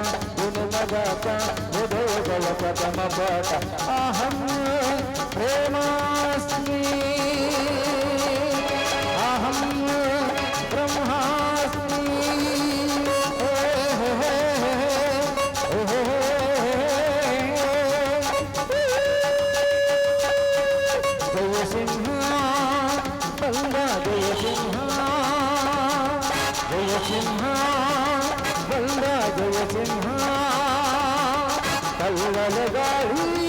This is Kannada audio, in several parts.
ಸುಪ್ರಭಾತ ಗುಣಮಗಾತ ಹೃದಯಗಳ ಪ್ರಥಮ ಪಾಠ ಅಹಂ ಪ್ರೇಮಾಸ್ಮಿ ಅಹಂ ಬ್ರಹ್ಮಾಸ್ಮಿ ಹೇ ಹೇ ಹೇ ಹೇ ಹೇ ಜಯ ಸಿಂಹ ಬಂದ ಜಯ ಸಿಂಹ ಜಯ ಸಿಂಹ ಬಂದ ಜಯ ಸಿಂಹ ಕಲ್ಲಲ ಗಾಳಿ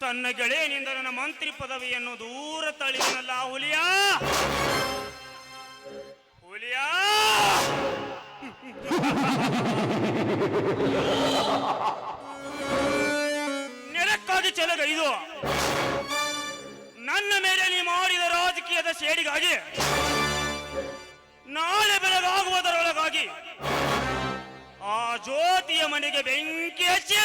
ತನ್ನ ಗೆಳೆಯನಿಂದ ನನ್ನ ಮಂತ್ರಿ ಪದವಿಯನ್ನು ದೂರ ತಳ್ಳಿದನಲ್ಲ, ಹುಲಿಯ. ಹುಲಿಯ. ನೆಲಕ್ಕಾಗಿ ಚೆಲಗೈದು. ನನ್ನ ಮೇಲೆ ನೀ ಮಾಡಿದ ರಾಜಕೀಯದ ಸೇಡಿಗಾಗಿ ನಾಳೆ ಬೆಳಗಾಗುವುದರೊಳಗಾಗಿ ಆ ಜ್ಯೋತಿಯ ಮನೆಗೆ ಬೆಂಕಿ ಹಚ್ಚಿ,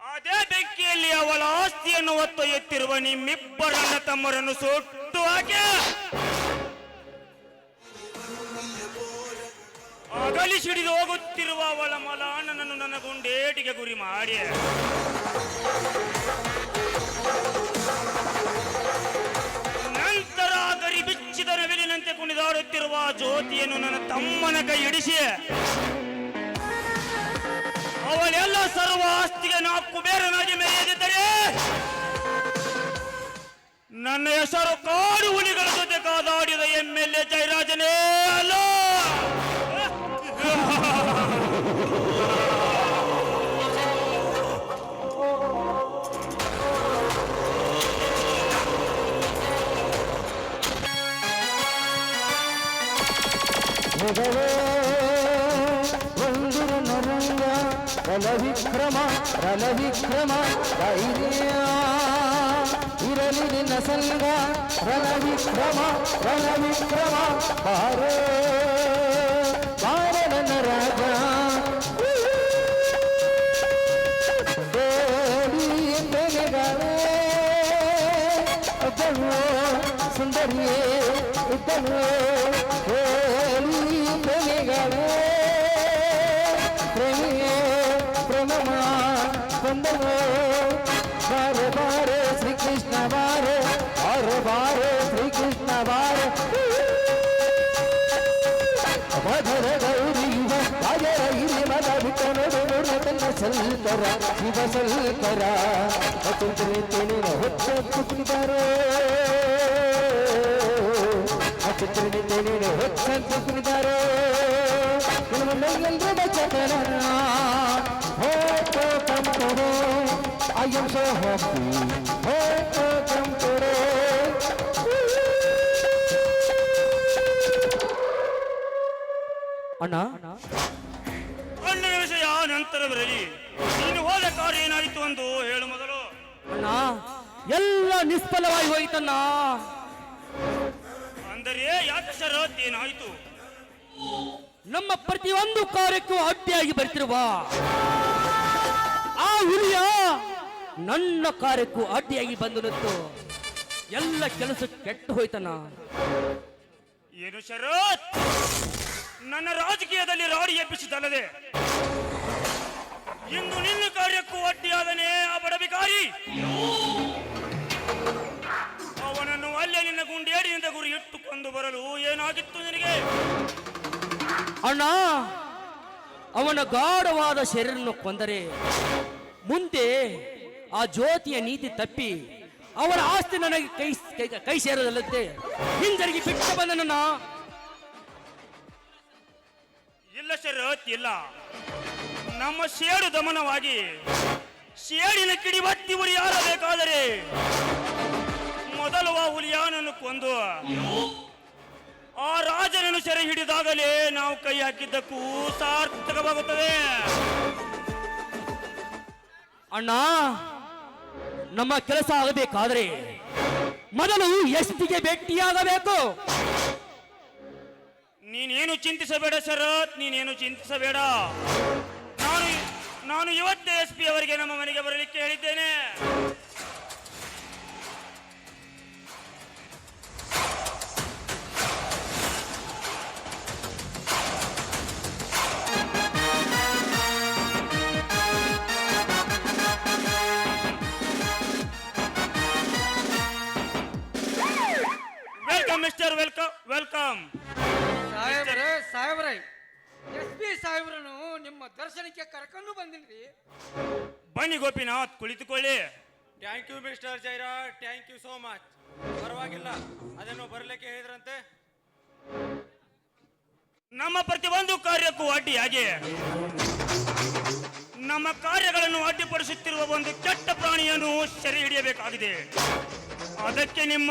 ಅದೇ ಬೆಂಕಿಯಲ್ಲಿ ಅವಳ ಆಸ್ತಿಯನ್ನು ಹೊತ್ತೊಯ್ಯುತ್ತಿರುವ ನಿಮ್ಮಿಬ್ಬರನ್ನ ತಮ್ಮರನ್ನು ಸುಟ್ಟು ಹಾಕಿ, ಅಗಲಿ ಸಿಡಿದು ಹೋಗುತ್ತಿರುವ ಅವಳ ಮಲಾನನನ್ನು ನನ್ನ ಗುಂಡೇಟಿಗೆ ಗುರಿ ಮಾಡಿ. ನಂತರ ಗರಿ ಬಿಚ್ಚಿದ ನವಿಲಿನಂತೆ ಕುಣಿದಾಡುತ್ತಿರುವ ಜ್ಯೋತಿಯನ್ನು ನನ್ನ ತಮ್ಮನ ಕೈ ಹಿಡಿಸಿ, ಅವನೆಲ್ಲ ಸರ್ವ ಆಸ್ತಿಗೆ ನಾಲ್ಕು ಕುಬೇರನಾಗಿ ಮೇಯದಿದ್ದರೆ ನನ್ನ ಹೆಸರು ಕಾಡು ಹುಲಿಗಳ ಜೊತೆ ಕಾದಾಡಿದ ಎಂ ಎಲ್ ಎ ಜಯರಾಜನೇ ಅಲ್ಲ. ಮೊದಲೇ ಒಂದಿರು ನರಂಗ ರಲ ವಿಕ್ರಮ ರಲ ವಿಕ್ರಮ ಧೈರ್ಯ ಇರಲಿ ನಿನ್ನ ಸಂಗ ರಲ ವಿಕ್ರಮ ರಲ ವಿಕ್ರಮ ಬಾರ ಬಾರ ನನ್ನ ರಾಜ ದೇವಿ ಬೆಳೆಗಳೇ ಒಬ್ಬನು ಸುಂದರಿಯೇ ಇದ್ದನು ಬಾರೆ ಬಾರೆ ಬಾರೆ, ಶ್ರೀಕೃಷ್ಣ ಬಾರೆ. ಮಧುರ ಗೌರಿ ರಾಜರ ಇಲ್ಲಿ ಮದ ಬಿಟ್ಟ ನೋಡು ಸಲ್ಕರ ಶಿವ ಸಲ್ಕರ ಅತುಂತನೆ ತೇನಿನ ಹೊತ್ತ ತುಕ್ಕಿದಾರೋ ಅತುಂತನೆ ತೇನಿನ ಹೊತ್ತ ತುಕ್ಕಿದಾರೋ ನಿಮ್ಮ ಚಕರ ಹೋ today I am so ಅಣ್ಣ? ಅಣ್ಣನ ವಿಷಯ ನಂತರ ಬರಲಿ ನೀನು ಹೋದ ಕಾರ್ಯ ಏನಾಯಿತು ಎಂದು ಹೇಳು ಮೊದಲು. ಅಣ್ಣ ಎಲ್ಲ ನಿಷ್ಫಲವಾಗಿ ಹೋಯ್ತಣ್ಣ. ಅಂದರೆ ಯಾಕೆ ಶರತ್ ಏನಾಯಿತು? ನಮ್ಮ ಪ್ರತಿಯೊಂದು ಕಾರ್ಯಕ್ಕೂ ಅಡ್ಡಿಯಾಗಿ ಬರ್ತಿರುವ ಆ ಹುಲಿಯ ನನ್ನ ಕಾರ್ಯಕ್ಕೂ ಅಡ್ಡಿಯಾಗಿ ಬಂದು ನಿಂತು ಎಲ್ಲ ಕೆಲಸ ಕೆಟ್ಟು ಹೋಯ್ತಣ್ಣ. ಏನು ಶರತ್ ನನ್ನ ರಾಜಕೀಯದಲ್ಲಿ ರಾಡಿ ಎಬ್ಬಿಸಿದಲ್ಲದೆ ಇಂದು ನಿನ್ನ ಕಾರ್ಯಕ್ಕೂ ಅಡ್ಡಿಯಾದನೇ ಆ ಬಡಬಿಕಾರಿ ಅವನನ್ನು ಅಲ್ಲೇ ನಿನ್ನ ಗುಂಡೇಡಿಯಿಂದ ಗುರಿ ಇಟ್ಟುಕೊಂಡು ಬರಲು ಏನಾಗಿತ್ತು ನಿನಗೆ? ಅಣ್ಣ, ಅವನ ಗಾಢವಾದ ಶರೀರನ್ನು ಕೊಂದರೆ ಮುಂದೆ ಆ ಜ್ಯೋತಿಯ ನೀತಿ ತಪ್ಪಿ ಅವರ ಆಸ್ತಿ ನನಗೆ ಕೈ ಕೈ- ಸೇರದಲ್ಲದೆ ಹಿಂಜರಿಗೆ ಬಿಟ್ಟು ಬಂದನಣ್ಣ ಇಲ್ಲ ಇಲ್ಲ ನಮ್ಮ ಶೇಡು ದಮನವಾಗಿ ಸೇಡಿನ ಕಿಡಿಬತ್ತಿ ಉರಿಯಾರಬೇಕಾದರೆ ಮೊದಲು ಆ ಹುಲಿಯಾನನ್ನು ಕೊಂದು ಆ ರಾಜನನ್ನು ಸೆರೆ ಹಿಡಿದಾಗಲೇ ನಾವು ಕೈ ಹಾಕಿದ್ದಕ್ಕೂ ಸಾರ್ಥಕವಾಗುತ್ತದೆ ಅಣ್ಣ, ನಮ್ಮ ಕೆಲಸ ಆಗಬೇಕಾದ್ರೆ ಮೊದಲು ಎಸ್ಟಿಗೆ ಭೇಟಿಯಾಗಬೇಕು. ನೀನೇನು ಚಿಂತಿಸಬೇಡ ಶರತ್, ನೀನೇನು ಚಿಂತಿಸಬೇಡ. ನಾನು ನಾನು ಇವತ್ತೇ ಎಸ್ ಪಿ ಅವರಿಗೆ ನಮ್ಮ ಮನೆಗೆ ಬರಲಿಕ್ಕೆ ಹೇಳಿದ್ದೇನೆ. ವೆಲ್ಕಮ್ ಮಿಸ್ಟರ್ ವೆಲ್ಕಮ್ ವೆಲ್ಕಮ್ ಸಾಹೇಬ್ರನು ನಿಮ್ಮ ದರ್ಶನಕ್ಕೆ ಕರ್ಕೊಂಡು ಬಂದಿನ್ರಿ. ಬನ್ನಿ Gopinath ಕುಳಿತುಕೊಳ್ಳಿ. Thank you mister Jaira thank you so much ಪರವಾಗಿಲ್ಲ ಅದೇನೋ ಬರಲಿಕ್ಕೆ ಹೇಳಿದ್ರಂತೆ. ನಮ್ಮ ಪ್ರತಿಯೊಂದು ಕಾರ್ಯಕ್ಕೂ ಅಡ್ಡಿಯಾಗಿ ನಮ್ಮ ಕಾರ್ಯಗಳನ್ನು ಅಡ್ಡಿಪಡಿಸುತ್ತಿರುವ ಒಂದು ಕೆಟ್ಟ ಪ್ರಾಣಿಯನ್ನು ಸೆರೆ ಹಿಡಿಯಬೇಕಾಗಿದೆ. ಅದಕ್ಕೆ ನಿಮ್ಮ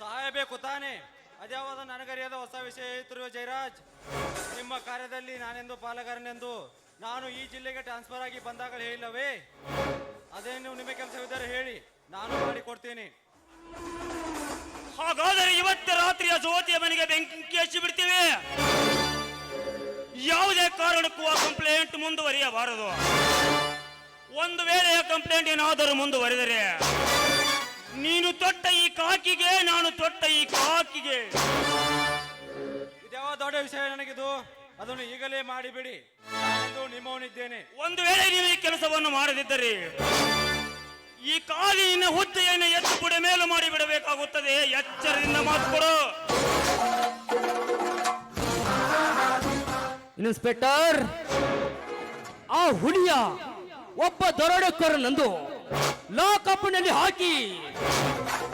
ಸಹಾಯ ಬೇಕು ತಾನೆ. ಅದ್ಯಾವುದೋ ನನಗರಿಯಾದ ಹೊಸ ವಿಷಯ ಹೇಳ್ತಿರುವ ಜಯರಾಜ್? ನಿಮ್ಮ ಕಾರ್ಯದಲ್ಲಿ ನಾನೆಂದು ಪಾಲಗಾರನೆಂದು ನಾನು ಈ ಜಿಲ್ಲೆಗೆ ಟ್ರಾನ್ಸ್ಫರ್ ಆಗಿ ಬಂದಾಗ ಹೇಳಿಲ್ಲವೇ? ಅದೇನು ನಿಮ್ಮ ಕೆಲಸವಿದ್ದರೆ ಹೇಳಿ, ನಾನು ಮಾಡಿಕೊಡ್ತೇನೆ ಹಾಗಾದರೆ ಇವತ್ತು ರಾತ್ರಿಯ ಜೋತಿಯ ಮನೆಗೆ ಬೆಂಕಿ ಹಚ್ಚಿ ಬಿಡ್ತೀವಿ. ಯಾವುದೇ ಕಾರಣಕ್ಕೂ ಆ ಕಂಪ್ಲೇಂಟ್ ಮುಂದುವರಿಯಬಾರದು. ಒಂದು ವೇಳೆ ಕಂಪ್ಲೇಂಟ್ ಏನಾದರೂ ಮುಂದುವರೆದರೆ, ನೀನು ತೊಟ್ಟ ಈ ಕಾಕಿಗೆ, ನಾನು ತೊಟ್ಟ ಈ ಕಾಕಿಗೆ. ದೊಡ್ಡ ವಿಷಯ ನನಗಿದು. ಅದನ್ನು ಈಗಲೇ ಮಾಡಿಬಿಡಿ. ನಾನೆಂದು ನಿಮ್ಮವನಿದ್ದೇನೆ. ಒಂದು ವೇಳೆ ನೀವು ಈ ಕೆಲಸವನ್ನು ಮಾಡದಿದ್ದರೆ ಈ ಕಾಲಿನ ಹುದ್ದೆಯನ್ನು ಎತ್ತು ಬುಡ ಮೇಲು ಮಾಡಿಬಿಡಬೇಕಾಗುತ್ತದೆ. ಎಚ್ಚರದಿಂದ ಮಾತು ಕೊಡು. ಇನ್ಸ್ಪೆಕ್ಟರ್ ಆ ಹುಲಿಯ ಒಬ್ಬ ದರೋಡೆಕೋರನಂದು ಲಾಕಪ್ನಲ್ಲಿ ಹಾಕಿ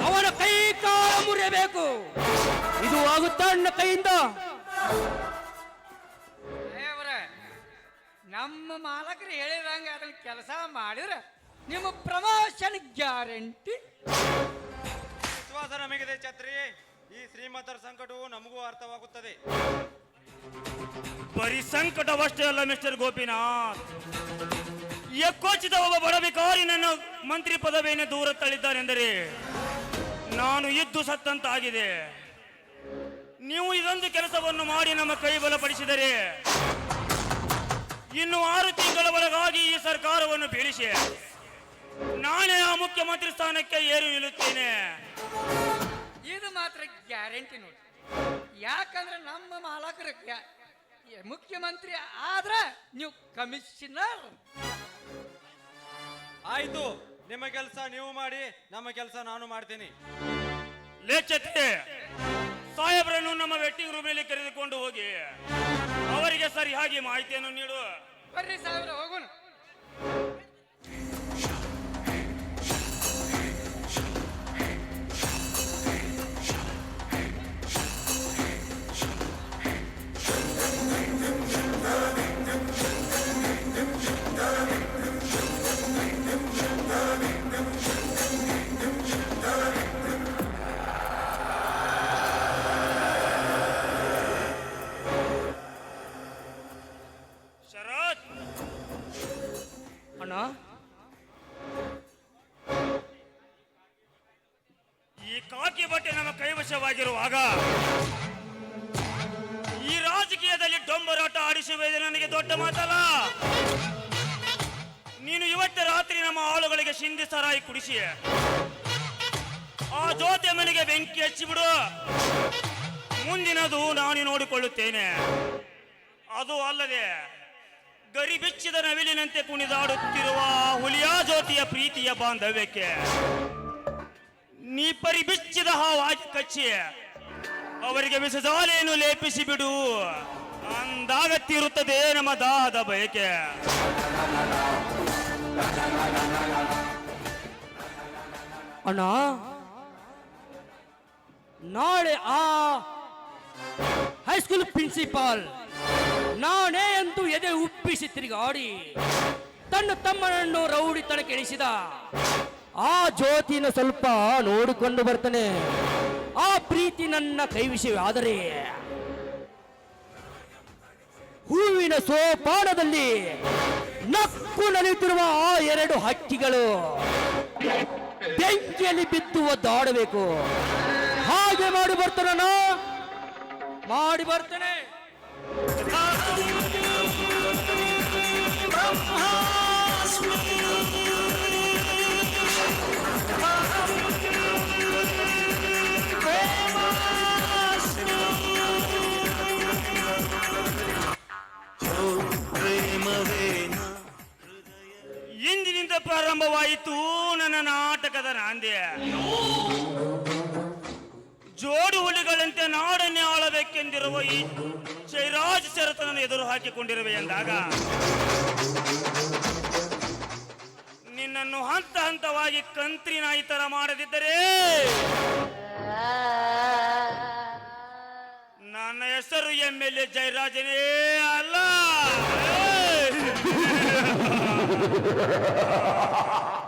ಅವನ ಕೈ ಕಾಲ ಮುರಿಯಬೇಕು. ಇದು ಆಗುತ್ತಾ ನನ್ನ ಕೈಯಿಂದ? ನಮ್ಮ ಮಾಲಕರು ಹೇಳಿದಂಗೆ ಅದನ್ನ ಕೆಲಸ ಮಾಡಿದ್ರೆ ನಿಮ್ಮ ಪ್ರಮೋಷನ್ ಗ್ಯಾರಂಟಿ. ವಿಶ್ವಾಸ ನಮಗಿದೆ ಛತ್ರಿ. ಈ ಶ್ರೀಮಂತರ ಸಂಕಟವು ನಮಗೂ ಅರ್ಥವಾಗುತ್ತದೆ. ಬರೀ ಸಂಕಟವಷ್ಟೇ ಅಲ್ಲ ಮಿಸ್ಟರ್ ಗೋಪಿನಾಥ್. ಎಕ್ಕೋಚಿತ ಒಬ್ಬ ಬಡ ಬಿಕಾರಿ ನನ್ನ ಮಂತ್ರಿ ಪದವಿಯನ್ನು ದೂರ ತಳ್ಳಿದ್ದಾನೆಂದರೆ ನಾನು ಇದ್ದು ಸತ್ತಂತಾಗಿದೆ. ನೀವು ಇದೊಂದು ಕೆಲಸವನ್ನು ಮಾಡಿ ನಮ್ಮ ಕೈ ಬಲಪಡಿಸಿದರೆ ಇನ್ನು ಆರು ತಿಂಗಳ ಒಳಗಾಗಿ ಈ ಸರ್ಕಾರವನ್ನು ಬೀಳಿಸಿ ನಾನೇ ಆ ಮುಖ್ಯಮಂತ್ರಿ ಸ್ಥಾನಕ್ಕೆ ಏರು ನಿಲ್ಲುತ್ತೇನೆ. ಇದು ಮಾತ್ರ ಗ್ಯಾರಂಟಿ ನೋಡಿ. ಯಾಕಂದ್ರೆ ನಮ್ಮ ಮಾಲಕರ ಮುಖ್ಯಮಂತ್ರಿ ಆದ್ರೆ ನೀವು ಕಮಿಷನರ್. ಆಯ್ತು ನಿಮ್ಮ ಕೆಲಸ ನೀವು ಮಾಡಿ ನಮ್ಮ ಕೆಲಸ ನಾನು ಮಾಡ್ತೀನಿ. ಲೇಚತೆ ಸಾಹೇಬ್ರನ್ನು ನಮ್ಮ ವೆಟ್ಟಿಂಗ್ ರೂಮಿನಲ್ಲಿ ಕರೆದುಕೊಂಡು ಹೋಗಿ ಅವರಿಗೆ ಸರಿಯಾಗಿ ಮಾಹಿತಿಯನ್ನು ನೀಡು. ಬರ್ರಿ ಸಾವಿರ ಹೋಗೋಣ. ಆಳುಗಳಿಗೆ ಶಿಂದಿ ಸರಾಯಿ ಕುಡಿಸಿ. ಆ ಜೋತೆ ಮನೆಗೆ ಬೆಂಕಿ ಹಚ್ಚಿಬಿಡು ಮುಂದಿನದು ನಾನು ನೋಡಿಕೊಳ್ಳುತ್ತೇನೆ. ಅದು ಅಲ್ಲದೆ ಗರಿ ಬಿಚ್ಚಿದ ನವಿಲಿನಂತೆ ಕುಣಿದಾಡುತ್ತಿರುವ ಹುಲಿಯಾ ಜ್ಯೋತಿಯ ಪ್ರೀತಿಯ ಬಾಂಧವ್ಯಕ್ಕೆ. ನೀ ಪರಿ ಬಿಚ್ಚಿದ ಕಚ್ಚಿ, ಅವರಿಗೆ ವಿಸಜಾಲೆಯನ್ನು ಲೇಪಿಸಿ ಬಿಡು. ಅಂದಾಗ ನಮ್ಮ ದಾಹದ ಬಯಕೆ. ಅಣ್ಣ, ನಾಳೆ ಆ ಹೈಸ್ಕೂಲ್ ಪ್ರಿನ್ಸಿಪಾಲ್ ನಾನೇ ಅಂತೂ ಎದೆ ಉಪ್ಪಿಸಿ ತಿರುಗಾಡಿ ತನ್ನ ತಮ್ಮನನ್ನು ರೌಡಿ ರೌಡಿತನಕ್ಕೆ ಇಳಿಸಿದ ಆ ಜ್ಯೋತಿನ ಸ್ವಲ್ಪ ನೋಡಿಕೊಂಡು ಬರ್ತಾನೆ. ಆ ಪ್ರೀತಿ ನನ್ನ ಕೈ ಆದರೆ ಹೂವಿನ ಸೋಪಾನದಲ್ಲಿ ನಕ್ಕು ನಲಿಯುತ್ತಿರುವ ಆ ಎರಡು ಹಕ್ಕಿಗಳು ಬೆಂಕಿಯಲ್ಲಿ ಬಿತ್ತುವ ದಾಡಬೇಕು ಹಾಗೆ ಮಾಡಿ ಬರ್ತಾನ ಮಾಡಿ ಬರ್ತೇನೆ. ಪ್ರಾರಂಭವಾಯಿತು ನನ್ನ ನಾಟಕದ ನಾಂದ್ಯ ಜೋಡು ಹುಲಿಗಳಂತೆ ನಾಡನ್ನೇ ಆಳಬೇಕೆಂದಿರುವ ಈ ಜಯರಾಜ್ ಶರತನನ್ನು ಎದುರು ಹಾಕಿಕೊಂಡಿರುವೆ ಎಂದಾಗ, ನಿನ್ನನ್ನು ಹಂತ ಹಂತವಾಗಿ ಕಂತ್ರಿ ನಾಯಿ ತರ ಮಾಡದಿದ್ದರೆ, ನನ್ನ ಹೆಸರು ಎಂ ಎಲ್ ಎ ಜಯರಾಜನೇ ಅಲ್ಲ. ハハハハ!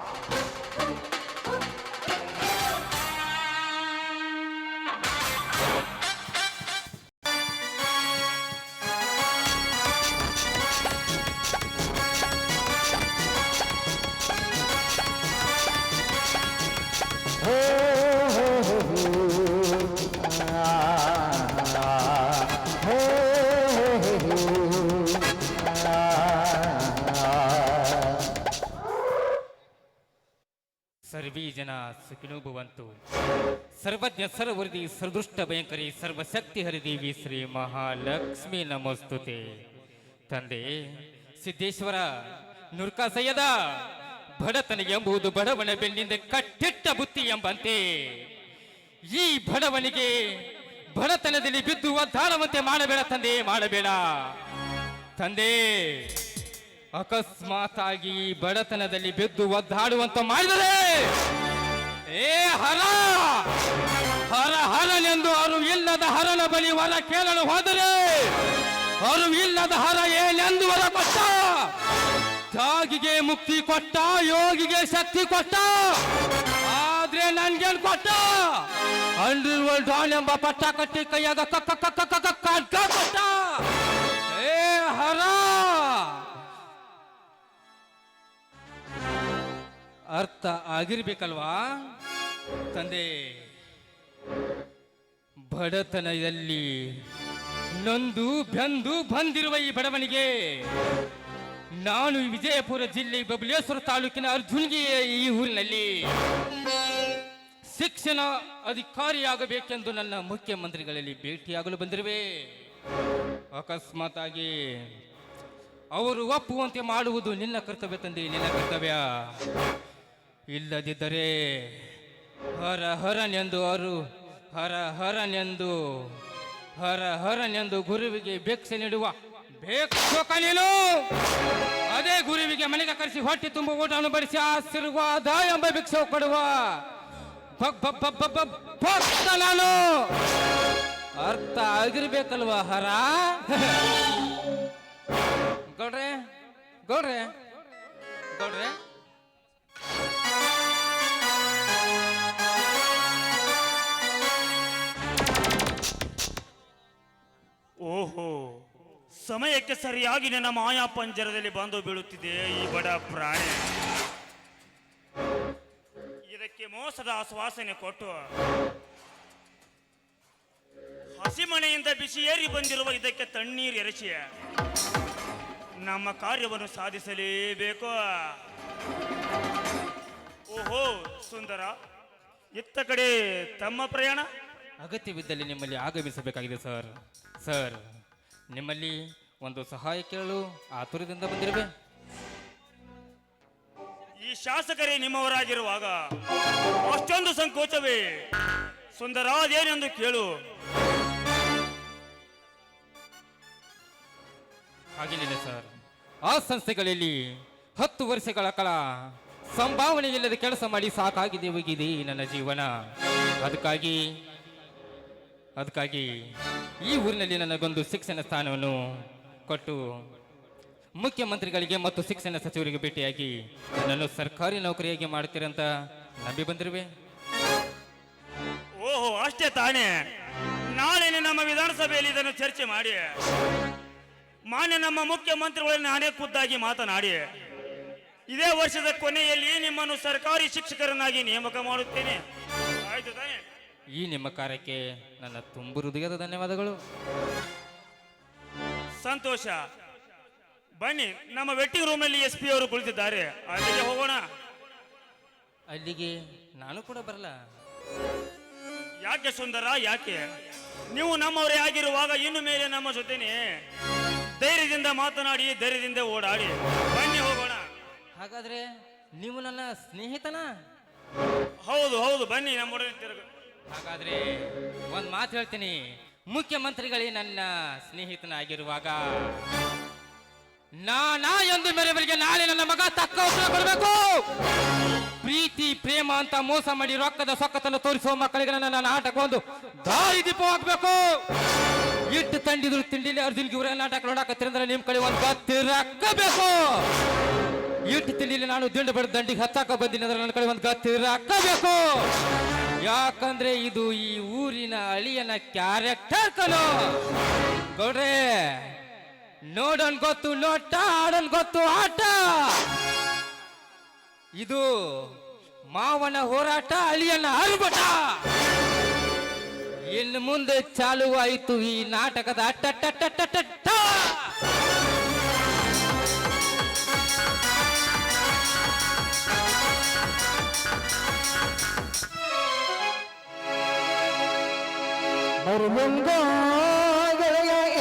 ಜನ ಸುಖಿನೋ ಭವಂತು ಸರ್ವಜ್ಞ ಸರ್ವರ್ದಿ ಸರ್ದುಷ್ಟ ಭಯಂಕರಿ ಸರ್ವಶಕ್ತಿ ಹರಿದೇವಿ ಶ್ರೀ ಮಹಾಲಕ್ಷ್ಮಿ ನಮಸ್ತುತೆ. ತಂದೆ, ಸಿದ್ದೇಶ್ವರ, ನುರ್ಕಾಸಯ್ಯದ ಬಡತನ ಎಂಬುದು ಬಡವನ ಬೆನ್ನಿಂದ ಕಟ್ಟಿಟ್ಟ ಬುತ್ತಿ ಎಂಬಂತೆ. ಈ ಬಡವನಿಗೆ ಬಡತನದಲ್ಲಿ ಬಿದ್ದು ಒದ್ದಾಡುವಂತೆ ಮಾಡಬೇಡ ತಂದೆ ಮಾಡಬೇಡ. ತಂದೆ ಅಕಸ್ಮಾತ್ ಆಗಿ ಬಡತನದಲ್ಲಿ ಬಿದ್ದು ಒದ್ದಾಡುವಂತ ಮಾಡಿದರೆ ಏ ಹರ! ಹರ ಹರನೆಂದು ಅರು ಇಲ್ಲದ ಹರನ ಬಳಿ ವರ ಕೇಳಲು ಹೋದರೆ ಅರು ಇಲ್ಲದ ಹರ ಏನೆಂದು ವರ ಕೊಟ್ಟ? ತಾಗಿಗೆ ಮುಕ್ತಿ ಕೊಟ್ಟ, ಯೋಗಿಗೆ ಶಕ್ತಿ ಕೊಟ್ಟ, ಆದ್ರೆ ನನ್ಗೇನ್ ಕೊಟ್ಟ? ಅಂಡರ್ ವರ್ಲ್ಡ್ ಎಂಬ ಪಟ್ಟ ಕಟ್ಟಿ ಕೈಯಾಗ ಕಕ್ಕ ಕಕ್ಕ ಕಕ್ಕ ಕೊಟ್ಟ? ಅರ್ಥ ಆಗಿರ್ಬೇಕಲ್ವಾ? ತಂದೆ, ಬಡತನದಲ್ಲಿ ನೊಂದು ಬೆಂದು ಬಂದಿರುವ ಈ ಬಡವನಿಗೆ ನಾನು ವಿಜಯಪುರ ಜಿಲ್ಲೆ ಬಬಲೇಶ್ವರ ತಾಲೂಕಿನ ಅರ್ಜುನ್ಗೆ ಈ ಊರಿನಲ್ಲಿ ಶಿಕ್ಷಣ ಅಧಿಕಾರಿಯಾಗಬೇಕೆಂದು ನನ್ನ ಮುಖ್ಯಮಂತ್ರಿಗಳಲ್ಲಿ ಭೇಟಿಯಾಗಲು ಬಂದಿರುವೆ. ಅಕಸ್ಮಾತ್ ಆಗಿ ಅವರು ಒಪ್ಪುವಂತೆ ಮಾಡುವುದು ನಿನ್ನ ಕರ್ತವ್ಯ ತಂದೆ, ನಿನ್ನ ಕರ್ತವ್ಯ. ಇಲ್ಲದಿದ್ದರೆ ಹರ ಹರನೆಂದು ಅವರು ಹರ ಹರನೆಂದು ಹರ ಹರನೆಂದು ಗುರುವಿಗೆ ಭಿಕ್ಷೆ ನೀಡುವ ಭಿಕ್ಷಕನಿಲು ಅದೇ ಗುರುವಿಗೆ ಮನೆಗೆ ಕರೆಸಿ ಹೊಟ್ಟೆ ತುಂಬ ಊಟವನ್ನು ಅನುಭವಿಸಿ ಆಶೀರ್ವಾದ ಎಂಬ ಭಿಕ್ಷೆ ಕೊಡುವ. ನಾನು. ಅರ್ಥ ಆಗಿರ್ಬೇಕಲ್ವಾ ಹರ? ಗೌಡ್ರೆ ಗೌಡ್ರೆ ಗೌಡ್ರೆ. ಓಹೋ. ಸಮಯಕ್ಕೆ ಸರಿಯಾಗಿ ನನ್ನ ಮಾಯಾ ಪಂಜರದಲ್ಲಿ ಬಂದು ಬೀಳುತ್ತಿದೆ ಈ ಬಡ ಪ್ರಾಣಿ. ಇದಕ್ಕೆ ಮೋಸದ ಆಶ್ವಾಸನೆ ಕೊಟ್ಟು ಹಸಿಮನೆಯಿಂದ ಬಿಸಿ ಏರಿ ಬಂದಿರುವ ಇದಕ್ಕೆ ತಣ್ಣೀರು ಎರಚಿ ನಮ್ಮ ಕಾರ್ಯವನ್ನು ಸಾಧಿಸಲೇಬೇಕು. ಓಹೋ ಸುಂದರ, ಇತ್ತ ಕಡೆ ತಮ್ಮ ಪ್ರಯಾಣ? ಅಗತ್ಯವಿದ್ದಲ್ಲಿ ನಿಮ್ಮಲ್ಲಿ ಆಗಮಿಸಬೇಕಾಗಿದೆ ಸರ್. ಸರ್ ನಿಮ್ಮಲ್ಲಿ ಒಂದು ಸಹಾಯ ಕೇಳಲು ಆತುರದಿಂದ ಬಂದಿರುವೆ. ಈ ಶಾಸಕರೇ ನಿಮ್ಮವರಾಗಿರುವಾಗ ಅಷ್ಟೊಂದು ಸಂಕೋಚವೇ. ಸುಂದರ ಅದೇನೆಂದು ಕೇಳು. ಹಾಗೇನಿಲ್ಲ ಸರ್. ಆ ಸಂಸ್ಥೆಗಳಲ್ಲಿ ಹತ್ತು ವರ್ಷಗಳ ಕಾಲ ಸಂಭಾವನೆ ಇಲ್ಲದೆ ಕೆಲಸ ಮಾಡಿ ಸಾಕಾಗಿದೆ ಹೋಗಿದೆ ನನ್ನ ಜೀವನ. ಅದಕ್ಕಾಗಿ ಅದಕ್ಕಾಗಿ ಈ ಊರಿನಲ್ಲಿ ನನಗೊಂದು ಶಿಕ್ಷಣ ಸ್ಥಾನವನ್ನು ಕೊಟ್ಟು ಮುಖ್ಯಮಂತ್ರಿಗಳಿಗೆ ಮತ್ತು ಶಿಕ್ಷಣ ಸಚಿವರಿಗೆ ಭೇಟಿಯಾಗಿ ನನ್ನನ್ನು ಸರ್ಕಾರಿ ನೌಕರಿಯಾಗಿ ಮಾಡ್ತೀರಂತ ನಂಬಿ ಬಂದಿರುವೆ. ಓಹೋ, ಅಷ್ಟೇ ತಾನೇ. ನಾಳೆ ನಮ್ಮ ವಿಧಾನಸಭೆಯಲ್ಲಿ ಇದನ್ನು ಚರ್ಚೆ ಮಾಡಿ. ಮಾನ್ಯ ನಮ್ಮ ಮುಖ್ಯಮಂತ್ರಿಗಳನ್ನ ನಾನೇ ಖುದ್ದಾಗಿ ಮಾತನಾಡಿ. ಇದೇ ವರ್ಷದ ಕೊನೆಯಲ್ಲಿ ನಿಮ್ಮನ್ನು ಸರ್ಕಾರಿ ಶಿಕ್ಷಕರನ್ನಾಗಿ ನೇಮಕ ಮಾಡುತ್ತೇನೆ. ಆಯ್ತು ತಾನೇ. ಈ ನಿಮ್ಮ ಕಾರ್ಯಕ್ಕೆ ನನ್ನ ತುಂಬು ಹೃದಯದ ಧನ್ಯವಾದಗಳು. ಸಂತೋಷ. ಬನ್ನಿ ನಮ್ಮ ವೆಟ್ಟಿಂಗ್ ರೂಮಲ್ಲಿ ಎಸ್ ಪಿ ಅವರು ಕುಳಿತಿದ್ದಾರೆ. ಅಲ್ಲಿಗೆ ಹೋಗೋಣ. ಅಲ್ಲಿಗೆ ನಾನು ಕೂಡ ಬರಲ್ಲ. ಯಾಕೆ ಸುಂದರ ಯಾಕೆ? ನೀವು ನಮ್ಮವರೇ ಆಗಿರುವಾಗ ಇನ್ನು ಮೇಲೆ ನಮ್ಮ ಜೊತೆನೆ. ಧೈರ್ಯದಿಂದ ಮಾತನಾಡಿ ಧೈರ್ಯದಿಂದ ಓಡಾಡಿ. ಬನ್ನಿ ಹೋಗೋಣ. ಹಾಗಾದ್ರೆ ನೀವು ನನ್ನ ಸ್ನೇಹಿತನ? ಹೌದು ಹೌದು ಬನ್ನಿ ನಮ್ಮೊಡನೆ ತಿರುಗ. ಹಾಗಾದ್ರೆ ಒಂದು ಮಾತು ಹೇಳ್ತೀನಿ. ಮುಖ್ಯಮಂತ್ರಿಗಳೇ ನನ್ನ ಸ್ನೇಹಿತನಾಗಿರುವಾಗ ನಾನಾ ಎಂದು ಮೆರವರಿಗೆ ನಾಳೆ ನನ್ನ ಮಗ ತಕ್ಕ ಉತ್ತರ ಕೊಡಬೇಕು. ಪ್ರೀತಿ, ಪ್ರೇಮ ಅಂತ ಮೋಸ ಮಾಡಿ ರೊಕ್ಕದ ಸೊಕ್ಕತನ್ನು ತೋರಿಸುವ ಮಕ್ಕಳಿಗೆ ನನ್ನ ನಾಟಕ ಒಂದು ದಾರಿ ಹಾಕ್ಬೇಕು. ಇಟ್ಟು ತಂಡಿದ್ರು ತಿಂಡಿಲಿ ಅರ್ಜುನ್ ಇವರ ನಾಟಕ ನೋಡಕತ್ತಿರಂದ್ರೆ ನಿಮ್ ಕಡೆ ಒಂದು ಗತ್ತಿರಕ್ಕಬೇಕು ಇಟ್ಟು ತಿಂಡಿಲಿ ನಾನು ದಿಂಡು ಬಡ ದಂಡಿಗೆ ಹತ್ತಾಕ ಬಂದಿನಿ ಅಂದ್ರೆ ನನ್ನ ಕಡೆ ಒಂದು ಗತ್ತಿರಕ್ಕಬೇಕು ಯಾಕಂದ್ರೆ ಇದು ಈ ಊರಿನ ಅಳಿಯನ ಕ್ಯಾರೆಕ್ಟರ್ ಕಲೋ ಗೌಡ್ರೆ ನೋಡನ್ ಗೊತ್ತು, ನೋಟ ಆಡನ್ ಗೊತ್ತು, ಆಟ. ಇದು ಮಾವನ ಹೋರಾಟ, ಅಳಿಯನ ಅರ್ಬಟ. ಇನ್ನು ಮುಂದೆ ಚಾಲುವಾಯಿತು ಈ ನಾಟಕದ ಅಟ್ಟ ஒரு முங்கோ